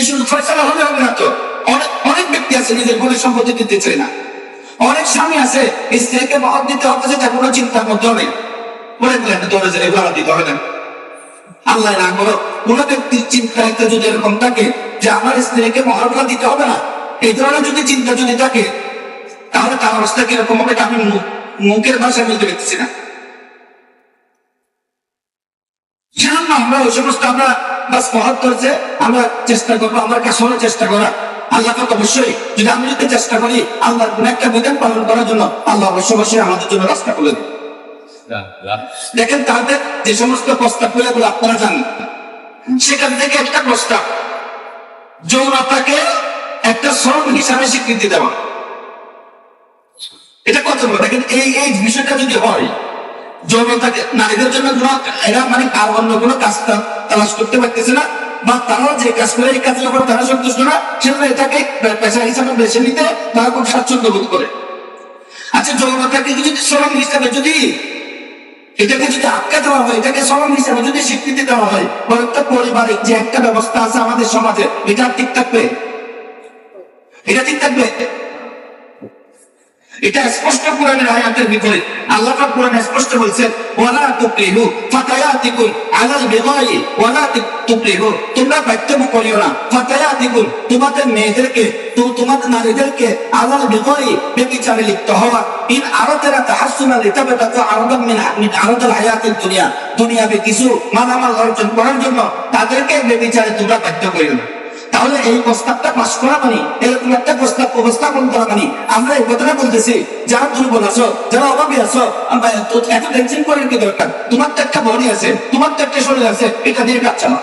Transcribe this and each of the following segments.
ফয়সালা হলে হবে না তো? অনেক অনেক ব্যক্তি আছে নিজের বোনের সম্পত্তি দিতে চায় না। অনেক স্বামী আছে স্ত্রীকে মহৎ দিতে হতেছে তার কোনো চিন্তার মধ্যেও নেই। বলে দিলেন তোরা যে এগুলো দিতে হবে না। আল্লাহ না করো, কোন ব্যক্তির চিন্তা যদি এরকম থাকে যে আমার স্ত্রীকে মহারণা দিতে হবে না, এই ধরনের যদি চিন্তা যদি থাকে, তাহলে তার অবস্থা কীরকম হবে আমি মুখ- মুখের ভাষায় বলতে পারতেছি না। সেজন্য আমরা ওই সমস্ত আমরা বাস মহৎ করছে আমরা চেষ্টা করব আমার কাছে হলো চেষ্টা করা। আল্লাহ তো অবশ্যই যদি আমি যদি চেষ্টা করি আল্লাহর কোন একটা বিধান পালন করার জন্য আল্লাহ অবশ্যই অবশ্যই আমাদের জন্য রাস্তা খুলে দেবে। দেখেন তাদের যে সমস্ত প্রস্তাবগুলো আপনারা জানেন। সেখান থেকে একটা প্রস্তাব যৌনতাকে একটা শ্রম হিসাবে স্বীকৃতি দেওয়া। এটা কত দেখেন এই এই বিষয়টা যদি হয় যৌনতাকে নারীদের জন্য কোনো এরা মানে আর অন্য কোনো কাজ তা- তালাশ করতে পারতেছে না। বা তারা যে কাজ করে এই কাজের উপর তারা সন্তুষ্ট না, সেজন্য এটাকে পেশা হিসাবে বেছে নিতে তারা খুব স্বাচ্ছন্দ্য বোধ করে। আচ্ছা যৌনতাকে যদি শ্রম হিসাবে যদি এটাকে যদি আটকে দেওয়া হয়, এটাকে শ্রম হিসাবে যদি স্বীকৃতি দেওয়া হয়, প্রত্যেক পরিবারিক যে একটা ব্যবস্থা আছে আমাদের সমাজে, এটা ঠিক থাকবে? এটা ঠিক থাকবে? এটা স্পষ্ট কোরআনের আয়াতের বিপরীত আল্লাহ পাক কোরআনে স্পষ্ট বলছেন, ওয়ালা তুকরিহু ফাতায়াতিকুম আলাল বিগাই, ওয়ালা তুকরিহু। তোমরা বাধ্যম করিও না। ফাতায়াতিকুম তোমাদের মেয়েদেরকে, তো তোমাদের নারীদেরকে আলাল বিগাই বেবিচারে লিপ্ত হওয়া। ইন আরাদারা তাহাসসুনা লিতাবাতাকু আরাদাম মিন মিন আরাদাল হায়াতিদ দুনিয়া। দুনিয়াবে কিছু মালামাল অর্জন করার জন্য তাদেরকে বেবিচারে তোমরা বাধ্য করিও না। তাহলে এই প্রস্তাবটা পাশ করা মানে এরকম একটা প্রস্তাব উপস্থাপন করা মানে আমরা এই কথাটা বলতেছি, যারা দুর্বল আছো, যারা অভাবী আছো এত- টেনশন করার কি দরকার? তোমার তো একটা বডি আছে, তোমার তো একটা শরীর আছে, এটা দিয়ে কাজ চালাও।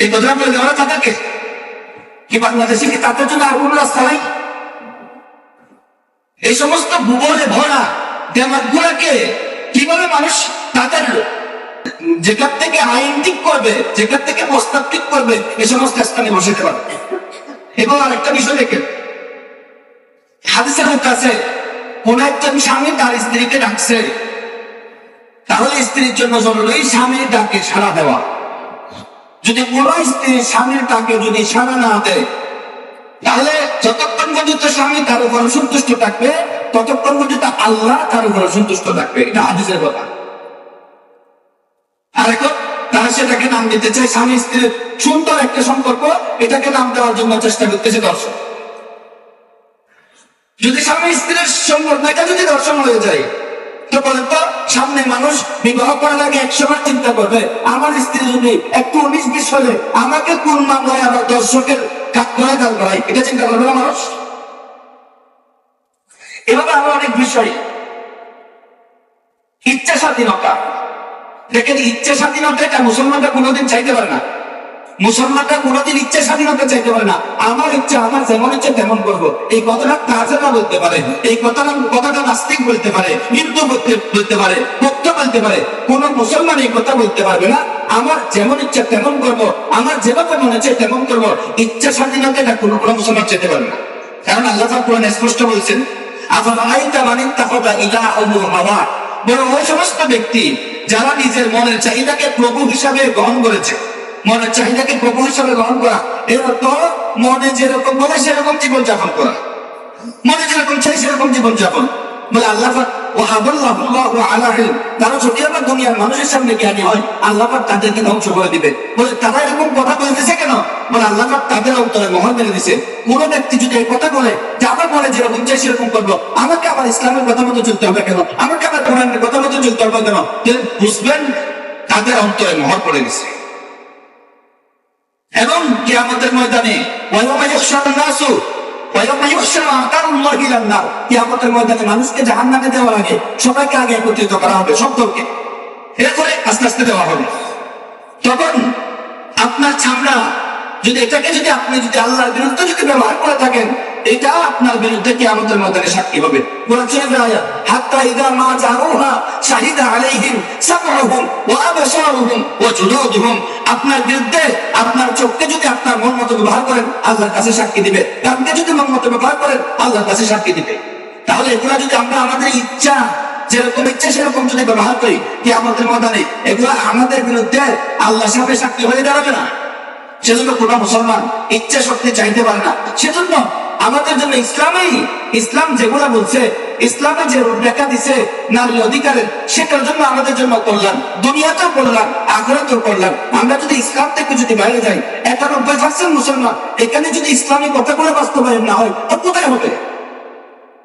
এই কথাটা বলে দেওয়া তাদেরকে কি? বাংলাদেশে কি তাদের জন্য আর কোনো রাস্তা নাই? এই সমস্ত ভূগোলে ভরা দেমাগ গুলাকে কীভাবে মানুষ তাদের যেখান থেকে আইন ঠিক করবে, যেখান থেকে প্রস্তাব ঠিক করবে এই সমস্ত স্থানে বসাতে পারবে এবং আরেকটা বিষয় দেখেন। হাদিসের মধ্যে আছে, কোন একজন স্বামী তার স্ত্রীকে ডাকছে, তাহলে স্ত্রীর জন্য জরুরি স্বামীর ডাকে সাড়া দেওয়া। যদি কোন স্ত্রী স্বামীর ডাকে যদি সাড়া না দেয়, তাহলে যতক্ষণ পর্যন্ত স্বামী তার উপর সন্তুষ্ট থাকবে, ততক্ষণ পর্যন্ত আল্লাহ তার উপর সন্তুষ্ট থাকবে। এটা হাদিসের কথা আর এখন সেটাকে নাম দিতে চায় স্বামী স্ত্রীর সুন্দর একটা সম্পর্ক, এটাকে নাম দেওয়ার জন্য চেষ্টা করতেছে দর্শন যদি স্বামী স্ত্রীর সম্পর্ক, এটা যদি দর্শন হয়ে যায়, তো বলেন তো, সামনে মানুষ বিবাহ করার আগে চিন্তা করবে, আমার স্ত্রী যদি একটু উনিশ বিশ হলে আমাকে কোন মামলায় দর্শকের কাজ করে কাজ করাই এটা চিন্তা করবে না মানুষ? এভাবে আরও অনেক বিষয়। ইচ্ছা স্বাধীনতা দেখেন ইচ্ছা স্বাধীনতা এটা মুসলমানরা কোনোদিন চাইতে পারে না। মুসলমানরা কোনোদিন ইচ্ছা স্বাধীনতা চাইতে পারে না। আমার ইচ্ছা, আমার যেমন ইচ্ছা তেমন করব। এই কথাটা কাজেরা বলতে পারে। এই কথাটা কথাটা নাস্তিক বলতে পারে, হিন্দু বলতে পারে ভক্ত বলতে পারে, কোন মুসলমান এই কথা বলতে পারবে না। আমার যেমন ইচ্ছা তেমন করব, আমার যেভাবে মনে চাই তেমন করব। ইচ্ছা স্বাধীনতা এটা কোনো কোনো মুসলমান চাইতে পারে না। কারণ আল্লাহ কোরআনে স্পষ্ট বলছেন আফাল আইতা মানিন তাফাদা ইলাহু হাওয়া? বরং ওই সমস্ত ব্যক্তি যারা নিজের মনের চাহিদাকে প্রভু হিসাবে গ্রহণ করেছে, মনের চাহিদাকে প্রভু হিসাবে গ্রহণ করা, এর অর্থ মনে যেরকম বলে সেরকম জীবন যাপন করা। মনে যেরকম চাই সেরকম জীবন যাপন বলে আল্লাহ পাক, ওয়াহাবাল্লাহু আলা ইলম। তারা যদি আবার দুনিয়ার মানুষের সামনে জ্ঞানী হয়, আল্লাহ তাদেরকে ধ্বংস করে দিবে। বলে, তারা এরকম কথা বলতেছে কেন? বলে, আল্লাহ তাদের অন্তরে মহল মেরে দিছে। কোন ব্যক্তি যদি এই কথা বলে যে আমার মনে যেরকম চাই সেরকম করব, আমাকে আমার ইসলামের কথা মতো চলতে হবে কেন? আমাকে আমার কোরআনের কথা মতো চলতে হবে কেন? বুঝবেন, তাদের অন্তরে মহর পড়ে গেছে। এবং কিয়ামতের ময়দানে কিয়ামতের ময়দানে মানুষকে জাহান্নামে দেওয়ার আগে, সবাইকে আগে একত্রিত করা হবে সবকে এরপরে আস্তে আস্তে দেওয়া হবে। তখন আপনার চামড়া যদি এটাকে যদি আপনি যদি আল্লাহর বিরুদ্ধে যদি ব্যবহার করে থাকেন এটা আপনার বিরুদ্ধে কি আমাদের ময়দানে সাক্ষী হবে। তাহলে এগুলা যদি আমরা আমাদের ইচ্ছা, যেরকম ইচ্ছা সেরকম যদি ব্যবহার করি কি আমাদের ময়দানে এগুলো আমাদের বিরুদ্ধে আল্লাহ সাথে সাক্ষী হয়ে দাঁড়াবে না। সেজন্য কোনো মুসলমান ইচ্ছা শক্তি চাইতে পারে না। সেজন্য আমাদের জন্য ইসলামেই ইসলাম যেগুলা বলছে, ইসলামে যে রূপরেখা দিছে, নারী অধিকারের, সেটার জন্য আমাদের জন্য কল্যাণ। দুনিয়াতেও কল্যাণ, আখরাতেও কল্যাণ। আমরা যদি ইসলাম থেকে যদি বাইরে যাই, একানব্বই পার্সেন্ট মুসলমান, এখানে যদি ইসলামী কথাগুলো বাস্তবায়ন না হয়, তো কোথায় হবে?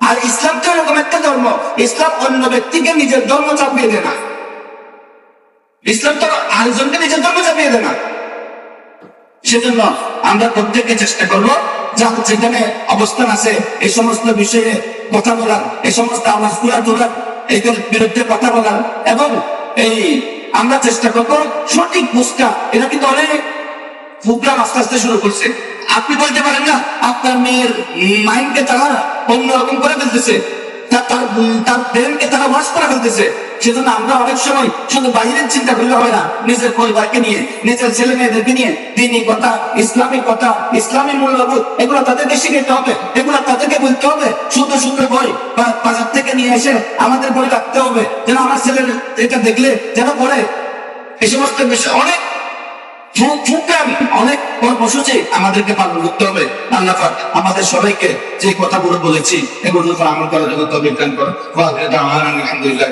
আর ইসলাম তো এরকম একটা ধর্ম, ইসলাম অন্য ব্যক্তিকে নিজের ধর্ম চাপিয়ে দেয় না। ইসলাম তো আরেকজনকে নিজের ধর্ম চাপিয়ে দেয় না। সেজন্য আমরা প্রত্যেকে চেষ্টা করব যার যেখানে অবস্থান আছে এই সমস্ত বিষয়ে কথা বলার এই সমস্ত আওয়াজ তুলা তোলার এইগুলোর বিরুদ্ধে কথা বলার এবং এই আমরা চেষ্টা করব সঠিক বুঝটা এটা কিন্তু অনেক প্রোগ্রাম আস্তে আস্তে শুরু করছে। আপনি বলতে পারেন না, আপনার মেয়ের মাইন্ডকে তারা অন্যরকম করে ফেলতেছে। তার তার ব্রেনকে তারা করে ফেলতেছে। সেজন্য আমরা অনেক সময় শুধু চিন্তা করলে হয় না, নিজের পরিবারকে নিয়ে, নিজের ছেলে মেয়েদেরকে নিয়ে কথা ইসলামিক কথা, ইসলামী মূল্যবোধ, এগুলো তাদেরকে শিখাতে হবে, এগুলো তাদেরকে বলতে হবে, সুন্দর সুন্দর বই বাজার থেকে নিয়ে এসে আমাদের বই রাখতে হবে, যেন আমার ছেলের এটা দেখলে যেন পড়ে। এই সমস্ত বিষয় অনেক অনেক কর্মসূচি আমাদেরকে পালন করতে হবে। আল্লাহ আমাদের সবাইকে যে কথাগুলো বলেছি, এগুলোর উপর আমল করার জন্য তবে আলহামদুলিল্লাহ